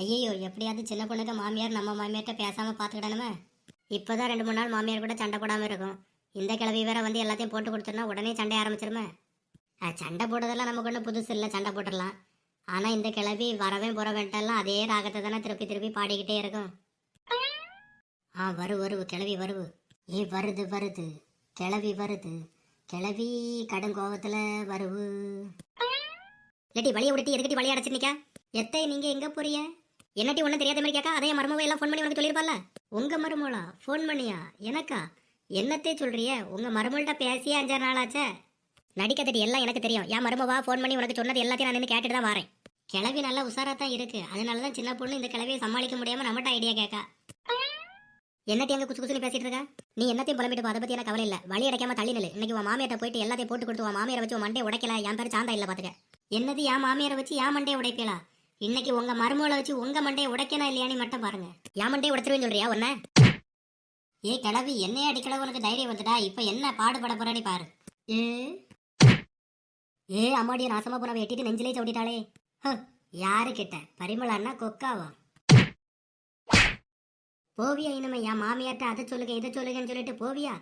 ஐயையோ எப்படியாவது சின்ன பொண்ணுக்கு மாமியார் நம்ம மாமியார்கிட்ட பேசாம பார்த்துக்கிடணுமே இப்போதான் ரெண்டு மூணு நாள் மாமியார் கூட சண்டை போடாம இருக்கும். இந்த கிழவி வேற வந்து எல்லாத்தையும் போட்டு கொடுத்துருனா உடனே சண்டை ஆரம்பிச்சிருமே? சண்டை போடுறதெல்லாம் நமக்கு ஒன்றும் புதுசு இல்லை சண்டை போட்டுடலாம். ஆனால் இந்த கிழவி வரவே போறவன்ட்டெல்லாம் அதே ராகத்தை தானே திருப்பி திருப்பி பாடிக்கிட்டே இருக்கும். ஆ வரு வருவு கிளவி வருவு ஏ வருது வருது. கிளவி வருது. கிளவி கடும் கோவத்தில் வருவு. லட்டி வழியை விட்டு எதுக்கட்டி வழி நிக்கா? எத்தை நீங்க எங்க போறீங்க? என்னட்டி ஒன்றும் தெரியாத மாதிரி கேட்கா அதே மருமவை எல்லாம் ஃபோன் பண்ணி உனக்கு சொல்லியிருப்பால உங்க மருமகளா ஃபோன் பண்ணியா? எனக்கா? என்னத்தே சொல்றிய? உங்க மருமகள்கிட்ட பேசியே அஞ்சாறு நாள் ஆச்சே நடிக்கத்தடி எல்லாம் எனக்கு தெரியும். என் மருமவா ஃபோன் பண்ணி உனக்கு சொன்னது எல்லாத்தையும் நான் நின்னு கேட்டுட்டு தான் வரேன். கிளவி நல்லா உஷாரா தான் இருக்கு. அதனால தான் சின்ன பொண்ணு இந்த கிளவியை சமாளிக்க முடியாம நம்மகிட்ட ஐடியா கேட்கா என்னத்தையும் அங்க குசு குசுன்னு பேசிட்டு இருக்கா? நீ என்னத்தையும் புலம்பிட்டு போ, அதை பத்தி எனக்கு கவலை இல்ல. வழி அடைக்காம தள்ளி நில்லு. இன்னைக்கு உன் மாமியார்ட்ட போயிட்டு எல்லாத்தையும் போட்டு கொடுத்து உன் மாமியாரை வச்சு உன் மண்டே உடைக்கல. என் பேர் சாந்தா இல்ல பாத்துக்க. என்னது என் மாமியாரை வச்சு என் மண்டே உடைப்பீங்களா இன்னைக்கு உங்க மருமகளை வச்சு உங்க மண்டையை உடைக்கணும் இல்லையான்னு மட்டும் பாருங்க. என் மண்டையை உடைச்சிருவேன்னு சொல்றியா ஒன்ன ஏ கிளவி என்னைய அடிக்கல உனக்கு தைரியம் வந்துடா இப்ப என்ன பாடுபட போறானே பாரு. ஏ? ஏ அம்மாடிய நாசமா போன வெட்டிட்டு நெஞ்சிலே சவுடிட்டாளே ஹ, யாரு கிட்ட? பரிமளான்னா கொக்காவா? போவியா இனிமே என் மாமியார்ட்ட அதை சொல்லுங்க இதை சொல்லுங்கன்னு சொல்லிட்டு போவியா?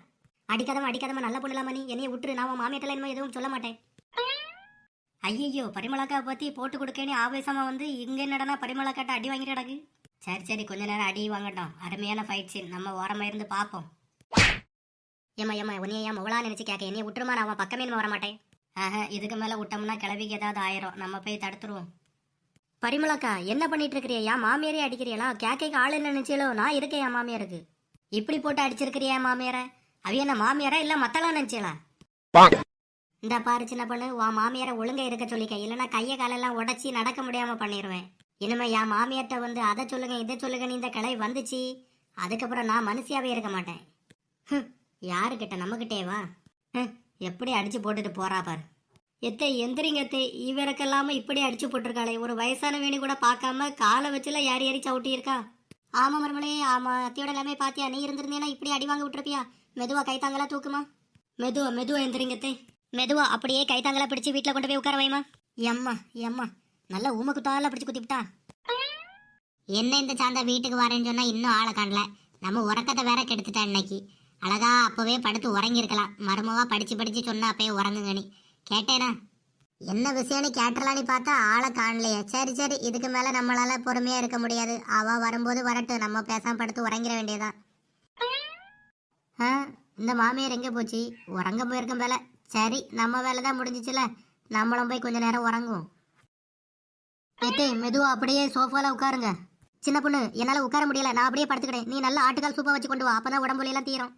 அடிக்காதமா அடிக்காதமா நல்ல பொண்ணுலாமா நீ என்னைய விட்டுரு நான் மாமியார்ட்டெல்லாம் இனிமே எதுவும் சொல்ல மாட்டேன். ஐயோ பரிமளக்கா பத்தி போட்டு கொடுக்கேன்னு ஆவேசமா வந்து இங்க என்னடனா பரிமளக்காட்ட அடி வாங்கிட்டு கிடக்கு? சரி சரி கொஞ்ச நேரம் அடி வாங்கட்டும். அருமையான ஃபைட் சீன் நம்ம ஓரமா இருந்து பார்ப்போம் ஏமா ஏமா உன்னைய ஏன் முகலா நினைச்சு கேட்க? என்னைய விட்டுருமா நான் அவன் பக்கமே வர மாட்டேன். ஆஹா இதுக்கு மேல விட்டோம்னா கிளவிக்கு ஏதாவது ஆயிரும். நம்ம போய் தடுத்துருவோம். பரிமளக்கா என்ன பண்ணிட்டு இருக்கிறியா? ஏன் மாமியாரே அடிக்கிறியலா? கேக்கைக்கு ஆள் என்ன நினைச்சியலோ நான் இருக்கேன் என் மாமியாருக்கு? இப்படி போட்டு அடிச்சிருக்கிறியா மாமியார? அவ என்ன மாமியாரா இல்ல மத்தளா நினைச்சியலா இந்த பாரு சின்ன பொண்ணு உன் மாமியாரை ஒழுங்க இருக்க சொல்லிக்க. இல்லைன்னா கையை காலெல்லாம் உடச்சி நடக்க முடியாம பண்ணிடுவேன் இனிமே என் மாமியார்கிட்ட வந்து அதை சொல்லுங்க இதை சொல்லுங்க இந்த கலை வந்துச்சு. அதுக்கப்புறம் நான் மனுஷியாவே இருக்க மாட்டேன். யாருக்கிட்ட? நம்மகிட்டே வா. எப்படி அடிச்சு போட்டுட்டு போறா பாரு. எத்தை எந்திரிங்க எத்தை. இவருக்கெல்லாம இப்படி அடிச்சு போட்டிருக்காளே. ஒரு வயசான வேணி கூட பார்க்காம காலை வச்சுல யார் யாரி சவுட்டி இருக்கா? ஆமா மருமலே ஆமா. அத்தையோட எல்லாமே பாத்தியா? நீ இருந்திருந்தேன்னா இப்படி அடி வாங்க விட்டுருப்பியா? மெதுவா கைத்தாங்களா தூக்குமா? மெதுவா மெதுவா எந்திரிங்க எத்தை. மெதுவா அப்படியே கைத்தாங்களா பிடிச்சு வீட்டில் கொண்டு போய் உட்கார வைமா. எம்மா எம்மா நல்ல ஊம குத்தால பிடிச்சு குத்திவிட்டா. என்ன இந்த சாந்தா வீட்டுக்கு வரேன்னு சொன்னா இன்னும் ஆளை காணல. நம்ம உறக்கத்தை வேற கெடுத்துட்டா இன்னைக்கு. அழகா அப்பவே படுத்து உறங்கியிருக்கலாம். மருமவா படிச்சு படிச்சு சொன்னா அப்பயே உறங்குங்கனி கேட்டேனா? என்ன விஷயம்னு கேட்டலான்னு பார்த்தா ஆளை காணலையே. சரி சரி இதுக்கு மேல நம்மளால பொறுமையா இருக்க முடியாது. அவ வரும்போது வரட்டும். நம்ம பேசாம படுத்து உறங்கிட வேண்டியதான் இந்த மாமியார் எங்க போச்சு? உறங்க போயிருக்கும் போல. சரி நம்ம வேலை தான் முடிஞ்சிச்சுல. நம்மளும் போய் கொஞ்ச நேரம் உறங்குவோம். எத்தே மெதுவா அப்படியே சோஃபால உட்காருங்க. சின்ன பொண்ணு என்னால உட்கார முடியல. நான் அப்படியே படுத்துக்கிறேன் நீ நல்ல ஆட்டுக்கால் சூப்பா வச்சு கொண்டு வா. அப்பதான் உடம்புல எல்லாம் தீரும்.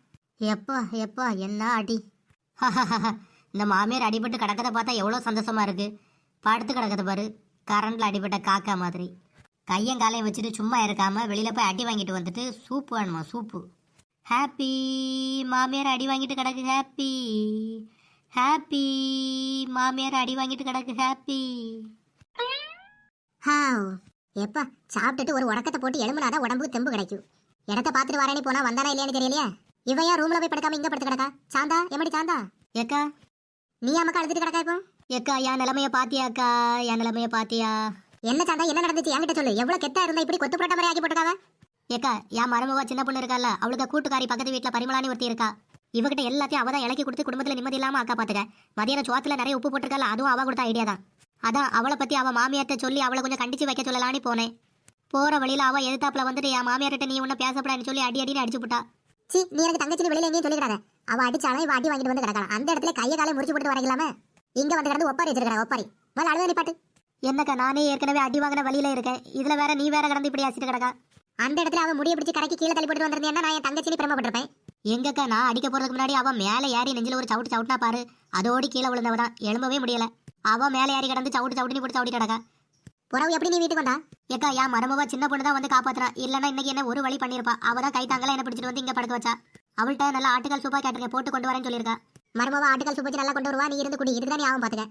எப்பா எப்பா என்ன அடி. இந்த மாமியார் அடிபட்டு கிடக்கதை பார்த்தா எவ்வளோ சந்தோஷமா இருக்கு. படுத்து கிடக்கத பாரு. கரண்ட்ல அடிபட்ட காக்கா மாதிரி. கையும் காலையும் வச்சுட்டு சும்மா இருக்காம வெளியில போய் அடி வாங்கிட்டு வந்துட்டு சூப்பு வேணுமா? சூப்பு. ஹாப்பி மாமியார் அடி வாங்கிட்டு கிடக்கு. ஹாப்பி ஹாப்பி மாமியார் அடி வாங்கிட்டு கிடக்கு. ஹாப்பி ஹாவ் எப்பா சாப்பிட்டுட்டு ஒரு உடக்கத்தை போட்டு எலும்புனாதான் உடம்புக்கு தெம்பு கிடைக்கும். இடத்த பார்த்துட்டு வரேன்னு போனா வந்தானா இல்லையான்னு தெரியலையா? இவையா ரூம்ல போய் படுக்காம இங்க படுத்து கிடக்கா? சாந்தா எம்மடி சாந்தா? ஏக்கா. நீ அம்மா அழுதுட்டு கிடக்கா இப்போ? ஏக்கா என் நிலைமைய பாத்தியாக்கா? என் நிலைமைய பாத்தியா? என்ன சாந்தா என்ன நடந்துச்சு? என்கிட்ட சொல்லு. எவ்வளவு கெத்தா இருந்தா இப்படி கொத்து புரட்ட மாதிரி ஆக்கி போட்டுக்காவ ஏக்கா என் மருமவா சின்ன பொண்ணு இருக்கால அவளுக்கு கூட்டுக்காரி பக்கத்து வீட்டுல பரிமளானி ஒருத்தி இருக்கா. இவகிட்ட எல்லாத்தையும் அவதான் இலக்கி கொடுத்து குடும்பத்துல நிம்மதி இல்லாம அக்கா பாத்துக்க. மதியான சோத்துல நிறைய உப்பு போட்டிருக்கல அதுவும் அவ கொடுத்த ஐடியா தான். அதான் அவளை பத்தி அவ மாமியார்ட்ட சொல்லி அவளை கொஞ்சம் கண்டிச்சு வைக்க சொல்லலான்னு போனேன். போற வழியில அவ எதிர்த்தாப்புல வந்துட்டு என் மாமியார்ட்ட நீ ஒன்னும் பேசப்படான்னு சொல்லி அடி அடின்னு அடிச்சு போட்டா. சி நீ எனக்கு தங்கச்சி வெளியில எங்கேயும் சொல்லிக்கிறாங்க அவ அடிச்சாலும் இவ அடி வாங்கிட்டு வந்து கிடக்கலாம் அந்த இடத்துல கையை காலை முறிச்சு போட்டு வரங்களாம இங்க வந்து கிடந்து ஒப்பாரி வச்சிருக்கா ஒப்பாரி. மேல அழுத நிப்பாட்டு. என்னக்கா நானே ஏற்கனவே அடி வாங்கின வழியில இருக்கேன். இதுல வேற நீ வேற கிடந்து இப்படி அசிட்டு கிடக்கா? அந்த இடத்துல அவ முடிய பிடிச்சு கரைக்கு கீழே தள்ளி போட்டு வந்திருந்தேன்னா நான் என் தங்கச்சி பிரமப்பட்டிருப்பேன். எங்கக்கா நான் அடிக்க போறதுக்கு முன்னாடி அவ மேல ஏறி நெஞ்சில ஒரு சவுட்டு சவுட்டினா பாரு. அதோடி கீழே விழுந்தவ தான். எழும்பவே முடியல. அவ மேல ஏறி கிடந்து சவுட்டு சவுட்டுன்னு போட்டு சவுட்டி கிடக்கா. புறவு எப்படி நீ வீட்டுக்கு வந்தா? ஏக்கா என் மருமவா சின்ன பொண்ணு தான் வந்து காப்பாத்துறா. இல்லன்னா இன்னைக்கு என்ன ஒரு வழி பண்ணிருப்பா. அவ தான் கை தாங்கல என்ன பிடிச்சிட்டு வந்து இங்க படுக்க வச்சா. அவள்கிட்ட நல்லா ஆட்டுக்கால் சூப்பா கேட்டிருக்கேன். போட்டு கொண்டு வரேன்னு சொல்லியிருக்கா. மருமவா ஆட்டுக்கால் சூப்பா நல்லா கொண்டு வருவா. நீ இருந்து குடி. இதுதான் நீ ஆகும் பாத்துக்க.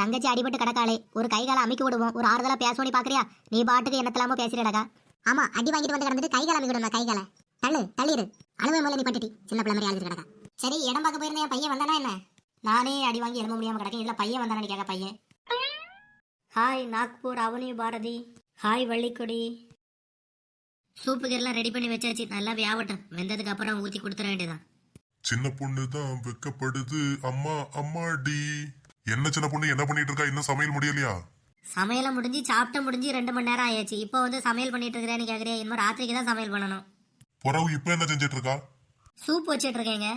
தங்கச்சி அடிபட்டு கிடக்காளே. ஒரு கை காலை அமைக்க விடுவோம். ஒரு ஆறுதலா பேசணும் நீ பாக்குறியா? நீ பாட்டுக்கு என்னத்தலாமோ பேசிடடா ஆமா அடி வாங்கிட்டு வந்து கிடந்துட்டு கை காலை அமைக்க விடணும்? கை காலை தள்ளு தள்ளிடு அழுவே மேல நீ பட்டுட்டி. சின்ன பிள்ளை மாதிரி அழுது கிடக்கா. சரி இடம் பார்க்க போயிருந்தேன் என் பையன் வந்தானா என்ன? நானே அடி வாங்கி எழும்ப முடியாம கிடக்கேன். இதுல பையன் வந்தானு கேட்க பையன்? ஹாய் நாக்பூர் அவனி பாரதி. ஹாய் வள்ளிக்கொடி. சூப்புக்கு எல்லாம் ரெடி பண்ணி வச்சாச்சு. நல்லா வியாவட்டும். வெந்ததுக்கு அப்புறம் ஊத்தி கொடுத்துட வேண்டியதான் சின்ன பொண்ணு தான் வெக்கப்படுது. அம்மா அம்மாடி. என்ன சின்ன பொண்ணு? என்ன பண்ணிட்டு இருக்கா? இன்னும் சமையல் முடியலையா? சமையலை முடிஞ்சு சாப்பிட்ட முடிஞ்சு ரெண்டு மணி நேரம் ஆயாச்சு. இப்போ வந்து சமையல் பண்ணிட்டு இருக்கிறேன்னு கேக்குறியா? இன்னும் ராத்திரிக்கு தான் சமையல் பண்ணணும். புறவு இப்ப என்ன செஞ்சிட்டு இருக்கா சூப் வச்சிட்டு இருக்கேங்க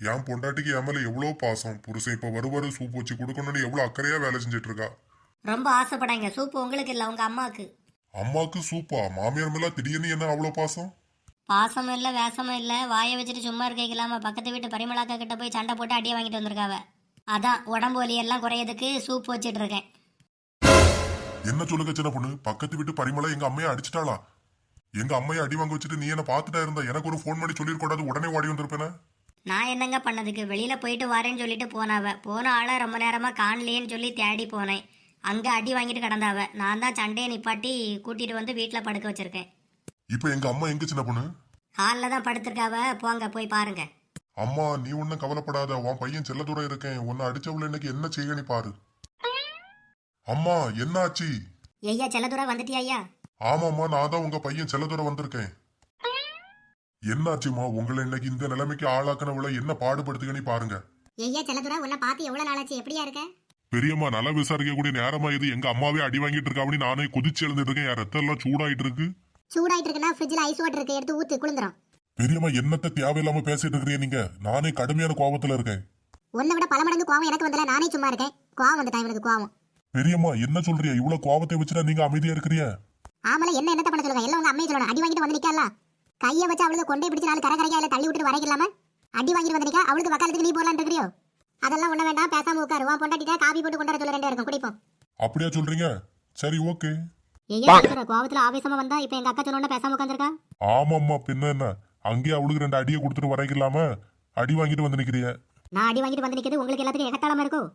என் பொண்டாட்டிக்கு என் மேல எவ்வளவு பாசம்? புருஷன் இப்ப வருவாரு சூப் வச்சு கொடுக்கணும்னு எவ்வளவு அக்கறையா வேலை செஞ்சிட்டு இருக்கா ரொம்ப ஆசைப்படாங்க. சூப் உங்களுக்கு இல்லை உங்க அம்மாவுக்கு அம்மாக்கு சூப்பா? மாமியார் மேல திடீர்னு என்ன அவ்வளவு பாசம்? பாசமும் இல்லை வேசமும் இல்லை. வாயை வச்சுட்டு சும்மா இருக்கலாம் பக்கத்து வீட்டு பரிமளாக்கா கிட்ட போய் சண்டை போட்டு அடியை வாங்கிட்டு வந்திருக்காவ. அதான் உடம்பு வலி எல்லாம் குறையதுக்கு சூப் வச்சிட்டு இருக்கேன் என்ன சொல்லுங்க சின்ன பொண்ணு? பக்கத்து வீட்டு பரிமளா எங்க அம்மையை அடிச்சிட்டாளா? எங்க அம்மையை அடி வாங்க வச்சுட்டு நீ என்ன பாத்துட்டா இருந்தா? எனக்கு ஒரு ஃபோன் பண்ணி சொல்லிருக்கூடாது உடனே ஓடி வந்திருப்பேனே? நான் என்னங்க பண்ணதுக்கு? வெளியில போயிட்டு வரேன்னு சொல்லிட்டு போனாவ. போன ஆளை ரொம்ப நேரமா காணலையேன்னு சொல்லி தேடி போனேன். அங்க அடி வாங்கிட்டு கிடந்தாவ. நான் தான் சண்டையை நிப்பாட்டி கூட்டிட்டு வந்து வீட்டுல படுக்க வச்சிருக்கேன். இப்ப எங்க அம்மா எங்க சின்ன பொண்ணு? ஹாலில் தான் படுத்திருக்காவ. போங்க போய் பாருங்க. அம்மா நீ ஒன்னும் கவலைப்படாத. உன் பையன் செல்ல தூரம் இருக்கேன். உன்னை அடிச்சவள இன்னைக்கு என்ன செய்ய நீ பாரு. அம்மா என்ன ஆச்சு ஐயா செல்லதுரா வந்துட்டியா ஐயா? ஆமாம்மா நான் தான் உங்க பையன். செல்ல தூரம் வந்திருக்கேன். என்னாச்சுமா உங்களை இன்னைக்கு இந்த நிலைமைக்கு ஆளாக்குனவள என்ன பாடுபடுத்துக்க நீ பாருங்க ஐயா செல்லதுரா உன்னை பார்த்து எவ்வளவு நாளாச்சு? எப்படியா இருக்க? பெரியம்மா நல்லா விசாரிக்க கூடிய நேரமா இது எங்க அம்மாவே அடி வாங்கிட்டு இருக்கா நானே கொதிச்சு எழுந்துட்டு இருக்கேன். என் ரத்தம் எல்லாம் சூடாயிட்டு இருக்கு. சூடாயிட்டு இருக்குன்னா ஃப்ரிட்ஜில் ஐஸ் வாட்டர் இருக்கு எடுத்து ஊத்து குளிந்துரும். பெரியம்மா என்னத்த தேவையில்லாம பேசிட்டு இருக்கிறீங்க நீங்க? நானே கடுமையான கோபத்துல இருக்கேன். உன்னை விட பல மடங்கு கோவம் எனக்கு வந்தல நானே சும்மா இருக்கேன். கோவம் வந்துட்டா இவனுக்கு கோவம். பெரியம்மா என்ன சொல்றிய? இவ்வளவு கோபத்தை வச்சுட்டா நீங்க அமைதியா இருக்கிறிய ஆமல என்ன என்னத்த பண்ண சொல்லுங்க? எல்லாம் உங்க அம்மையை சொல்லணும். அடி வாங்கிட்டு வந்து நிக்கல கையை வச்சு அவளுக்கு கொண்டே பிடிச்சு நாலு கரை கரையா இல்ல தள்ளி விட்டுட்டு வரைக்கலாம அடி வாங்கிட்டு வந்து நிக்கா? அவளுக்கு வக்காலத்துக்கு நீ போலான்னு இருக்கிறியோ? அதெல்லாம் ஒண்ணு வேண்டாம். பேசாம உட்காரு. உன் பொண்டாட்டிட்ட காபி போட்டு கொண்டு வர சொல்ல ரெண்டு இருக்கும் குடிப்போம். அப்படியா சொல்றீங்க? சரி ஓகே. ஐயா கோவத்துல ஆவேசமா வந்தா இப்ப எங்க அக்கா சொன்ன பேசாம உட்காந்துருக்கா? ஆமாம்மா பின்ன என்ன? அங்கேயே அவளுக்கு ரெண்டு அடியை கொடுத்துட்டு வரைக்கலாம அடி வாங்கிட்டு வந்து நிக்கிறிய. நான் அடி வாங்கிட்டு வந்து நிக்கிறது உங்களுக்கு எல்லாத்துக்கும் எகத்தாளமா இருக்கும்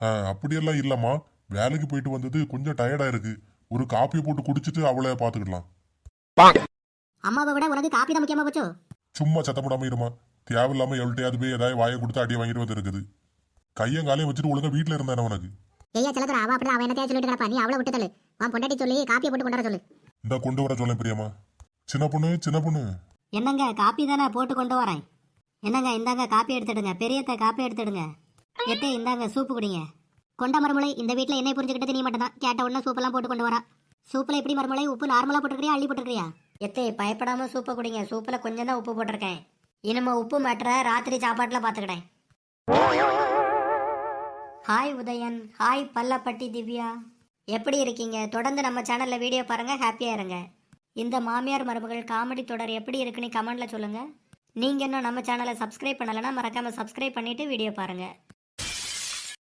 ஆ, அப்படியெல்லாம் இல்லம்மா. வேலைக்கு போயிட்டு வந்தது கொஞ்சம் டயர்டா இருக்கு. ஒரு காப்பியை போட்டு குடிச்சிட்டு அவளை பாத்துக்கலாம் அம்மாவை விட உனக்கு காப்பி தான் முக்கியமா போச்சோ? சும்மா சத்தப்படாம இருமா. தேவையில்லாம எவ்வளோட்டையாவது போய் ஏதாவது வாயை கொடுத்து அடியை வாங்கிட்டு வந்து இருக்குது கையும் காலையும் வச்சுட்டு ஒழுங்கா வீட்டுல இருந்தானே உனக்கு? ஐயா செல்லதுரா அவ அப்படி அவன் என்ன சொல்லிட்டு கிடப்பா? நீ அவளை விட்டு தள்ளு. உன் பொண்டாட்டி சொல்லி காப்பியை போட்டு கொண்டு வர சொல்லு. இந்த கொண்டு வர சொல்லேன் பிரியம்மா. சின்ன பொண்ணு சின்ன பொண்ணு. என்னங்க காப்பி தானே போட்டு கொண்டு வரேன்? என்னங்க இந்தாங்க காப்பி எடுத்துடுங்க. பெரியத்த காப்பி எடுத்துடுங்க. எத்தே இந்தாங்க சூப்பு குடிங்க. கொண்ட மறுமலை இந்த வீட்டில் என்னை புரிஞ்சுக்கிட்டது நீ மட்டும் தான் கேட்ட உடனே சூப்பெல்லாம் போட்டு கொண்டு வரா. சூப்பில் எப்படி மறுமலை உப்பு நார்மலாக போட்டுருக்கியா அள்ளி போட்டுருக்கியா எத்தே பயப்படாம சூப்பை குடிங்க. சூப்பில் கொஞ்சம் தான் உப்பு போட்டிருக்கேன். இனிமே உப்பு மேட்ரை ராத்திரி சாப்பாட்டில் பார்த்துக்கிட்டேன் ஹாய் உதயன். ஹாய் பல்லப்பட்டி திவ்யா. எப்படி இருக்கீங்க? தொடர்ந்து நம்ம சேனலில் வீடியோ பாருங்கள் ஹாப்பியாக இருங்க. இந்த மாமியார் மருமகள் காமெடி தொடர் எப்படி இருக்குன்னு கமெண்ட்ல சொல்லுங்க. நீங்க இன்னும் நம்ம சேனலை சப்ஸ்கிரைப் பண்ணலைன்னா மறக்காமல் சப்ஸ்கிரைப் பண்ணிட்டு வீடியோ பாருங்க.